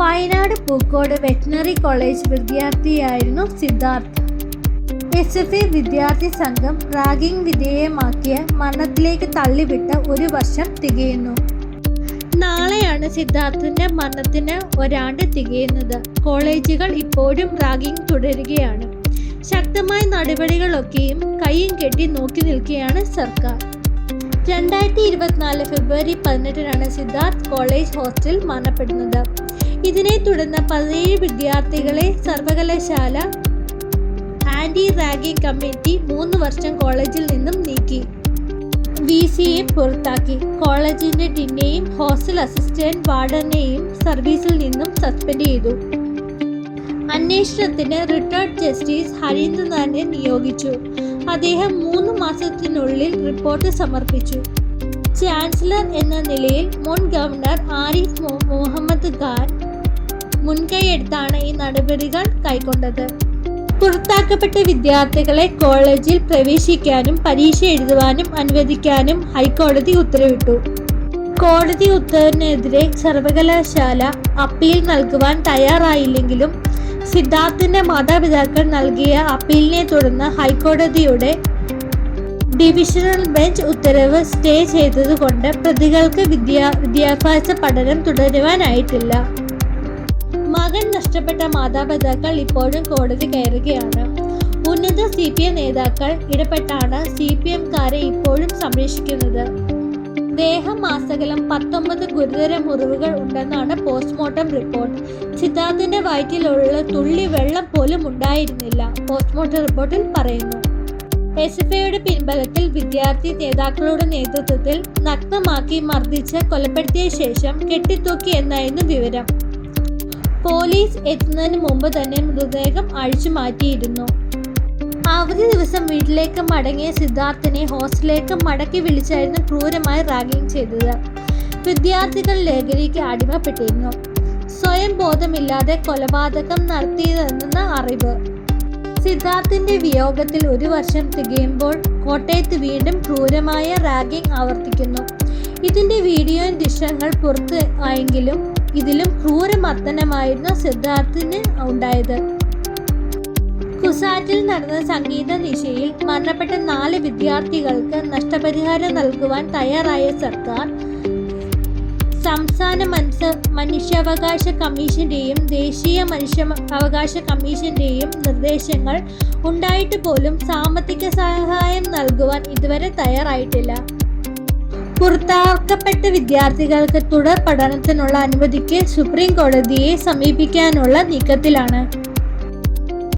Wayanad Pookode veterinary college വിദ്യാർത്ഥിയായിരുന്നു Siddharth. S F A വിദ്യാർത്ഥി സംഘം റാഗിംഗ് വിധേയമാക്കിയ മരണത്തിലേക്ക് തള്ളിവിട്ട ഒരു വർഷം തികയുന്നു. നാളെയാണ് സിദ്ധാർത്ഥിന്റെ മരണത്തിന് ഒരാണ്ട് തികയുന്നത്. കോളേജുകൾ ഇപ്പോഴും റാഗിംഗ് തുടരുകയാണ്. ശക്തമായ നടപടികളൊക്കെയും കൈയും കെട്ടി നോക്കി നിൽക്കുകയാണ് സർക്കാർ. രണ്ടായിരത്തി ഇരുപത്തിനാല് ഫെബ്രുവരി പതിനെട്ടിനാണ് സിദ്ധാർത്ഥ് കോളേജ് ഹോസ്റ്റൽ മരണപ്പെടുന്നത്. ഇതിനെ തുടർന്ന് പതിനേഴ് വിദ്യാർത്ഥികളെ സർവകലാശാല ആന്റി റാഗിംഗ് കമ്മിറ്റി മൂന്ന് വർഷം കോളേജിൽ നിന്നും നീക്കി. വി സിയെ പുറത്താക്കി. കോളേജിന്റെ ഡിന്നെയും ഹോസ്റ്റൽ അസിസ്റ്റന്റ് വാർഡനെയും സർവീസിൽ നിന്നും സസ്പെൻഡ് ചെയ്തു. അന്വേഷണത്തിന് റിട്ടയർഡ് ജസ്റ്റിസ് ഹരീന്ദ്രനാഥിനെ നിയോഗിച്ചു. അദ്ദേഹം മൂന്ന് മാസത്തിനുള്ളിൽ റിപ്പോർട്ട് സമർപ്പിച്ചു. ചാൻസലർ എന്ന നിലയിൽ മുൻ ഗവർണർ ആരിഫ് മുഹമ്മദ് ഖാൻ മുൻകൈയെടുത്താണ് ഈ നടപടികൾ കൈക്കൊണ്ടത്. പുറത്താക്കപ്പെട്ട വിദ്യാർത്ഥികളെ കോളേജിൽ പ്രവേശിക്കാനും പരീക്ഷ എഴുതുവാനും അനുവദിക്കാനും ഹൈക്കോടതി ഉത്തരവിട്ടു. കോടതി ഉത്തരവിനെതിരെ സർവകലാശാല അപ്പീൽ നൽകുവാൻ തയ്യാറായില്ലെങ്കിലും സിദ്ധാർത്ഥിന്റെ മാതാപിതാക്കൾ നൽകിയ അപ്പീലിനെ തുടർന്ന് ഹൈക്കോടതിയുടെ ഡിവിഷണൽ ബെഞ്ച് ഉത്തരവ് സ്റ്റേ ചെയ്തതുകൊണ്ട് പ്രതികൾക്ക് വിദ്യാ വിദ്യാഭ്യാസ പഠനം തുടരുവാനായിട്ടില്ല. മകൻ നഷ്ടപ്പെട്ട മാതാപിതാക്കൾ ഇപ്പോഴും കോടതി കയറുകയാണ്. ഉന്നത സി പി എം നേതാക്കൾ ഇടപെട്ടാണ് സി പി എംകാരെ ഇപ്പോഴും സംരക്ഷിക്കുന്നത്. ദേഹം മാസകലം പത്തൊമ്പത് ഗുരുതര മുറിവുകൾ ഉണ്ടെന്നാണ് പോസ്റ്റ്മോർട്ടം റിപ്പോർട്ട്. സിദ്ധാർത്ഥിന്റെ വയറ്റിലുള്ള തുള്ളി വെള്ളം പോലും ഉണ്ടായിരുന്നില്ല പോസ്റ്റ്മോർട്ടം റിപ്പോർട്ടിൽ പറയുന്നു. എസ് എഫ് ഐയുടെ പിൻബലത്തിൽ വിദ്യാർത്ഥി നേതാക്കളുടെ നേതൃത്വത്തിൽ നഗ്നമാക്കി മർദ്ദിച്ച് കൊലപ്പെടുത്തിയ ശേഷം കെട്ടിത്തൂക്കി എന്നായിരുന്നു വിവരം. പോലീസ് എത്തുന്നതിന് മുമ്പ് തന്നെ മൃതദേഹം അഴിച്ചു മാറ്റിയിരുന്നു. അവധി ദിവസം വീട്ടിലേക്ക് മടങ്ങിയ സിദ്ധാർത്ഥിനെ ഹോസ്റ്റലിലേക്ക് മടക്കി വിളിച്ചായിരുന്നു ക്രൂരമായി റാഗിംഗ് ചെയ്തത്. വിദ്യാർത്ഥികൾ ലഹരിക്ക് അടിമപ്പെട്ടിരുന്നു. സ്വയം ബോധമില്ലാതെ കൊലപാതകം നടത്തിയതെന്ന അറിവ്. സിദ്ധാർത്ഥിന്റെ വിയോഗത്തിൽ ഒരു വർഷം തികയുമ്പോൾ കോട്ടയത്ത് വീണ്ടും ക്രൂരമായ റാഗിംഗ് ആവർത്തിക്കുന്നു. ഇതിന്റെ വീഡിയോ ദൃശ്യങ്ങൾ പുറത്ത് ആയെങ്കിലും ഇതിലും ക്രൂരമർദ്ദനമായിരുന്നു സിദ്ധാർത്ഥിന് ഉണ്ടായത്. കുസാറ്റിൽ നടന്ന സംഗീത നിശയിൽ മരണപ്പെട്ട നാല് വിദ്യാർത്ഥികൾക്ക് നഷ്ടപരിഹാരം നൽകുവാൻ തയ്യാറായ സർക്കാർ സംസ്ഥാന മനുഷ്യ മനുഷ്യാവകാശ കമ്മീഷന്റെയും ദേശീയ മനുഷ്യ അവകാശ കമ്മീഷന്റെയും നിർദ്ദേശങ്ങൾ ഉണ്ടായിട്ട് പോലും സാമ്പത്തിക സഹായം നൽകുവാൻ ഇതുവരെ തയ്യാറായിട്ടില്ല. പുറത്താക്കപ്പെട്ട വിദ്യാർത്ഥികൾക്ക് തുടർ പഠനത്തിനുള്ള അനുമതിക്ക് സുപ്രീം കോടതിയെ സമീപിക്കാനുള്ള നീക്കത്തിലാണ്.